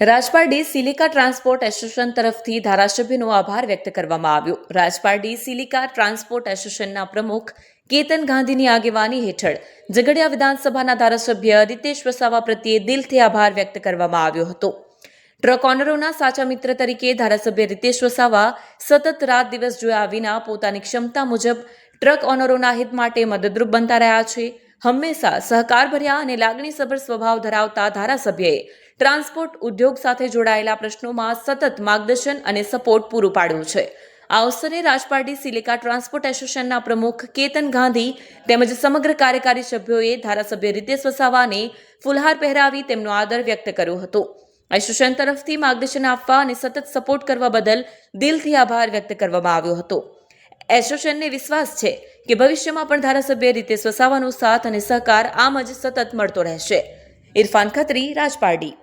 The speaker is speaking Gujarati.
રાજપારડી સિલિકા ટ્રાન્સપોર્ટ એસોસિએશન તરફથી ધારાસભ્યનો આભાર વ્યક્ત કરવામાં આવ્યો. રાજપારડી સિલિકા ટ્રાન્સપોર્ટ એસોસિએશનના પ્રમુખ કેતન ગાંધીની આગેવાની હેઠળ ઝઘડિયા વિધાનસભાના ધારાસભ્ય રીતેશ વસાવા પ્રત્યે દિલથી આભાર વ્યક્ત કરવામાં આવ્યો હતો. ટ્રક ઓનરોના સાચા મિત્ર તરીકે ધારાસભ્ય રીતેશ વસાવા સતત રાત દિવસ જોયા વિના પોતાની ક્ષમતા મુજબ ટ્રક ઓનરોના હિત માટે મદદરૂપ બનતા રહ્યા છે. હંમેશા સહકારભર્યા અને લાગણીસભર સ્વભાવ ધરાવતા ધારાસભ્યએ ટ્રાન્સપોર્ટ ઉદ્યોગ સાથે જોડાયેલા પ્રશ્નોમાં સતત માર્ગદર્શન અને સપોર્ટ પૂરું પાડ્યું છે. આ અવસરે રાજપાર્ટી સિલિકા ટ્રાન્સપોર્ટ એસોસિએશનના પ્રમુખ કેતન ગાંધી તેમજ સમગ્ર કાર્યકારી સભ્યોએ ધારાસભ્ય રીતેશ વસાવાને ફુલહાર પહેરાવી તેમનો આદર વ્યક્ત કર્યો હતો. એસોસિએશન તરફથી માર્ગદર્શન આપવા અને સતત સપોર્ટ કરવા બદલ દિલથી આભાર વ્યક્ત કરવામાં આવ્યો હતો. એસોસિએશનને વિશ્વાસ છે કે ભવિષ્યમાં પણ ધારાસભ્ય રીતેશ વસાવાનો સાથ અને સહકાર આમ જ સતત મળતો રહેશે. ઇરફાન ખત્રી, રાજપારડી.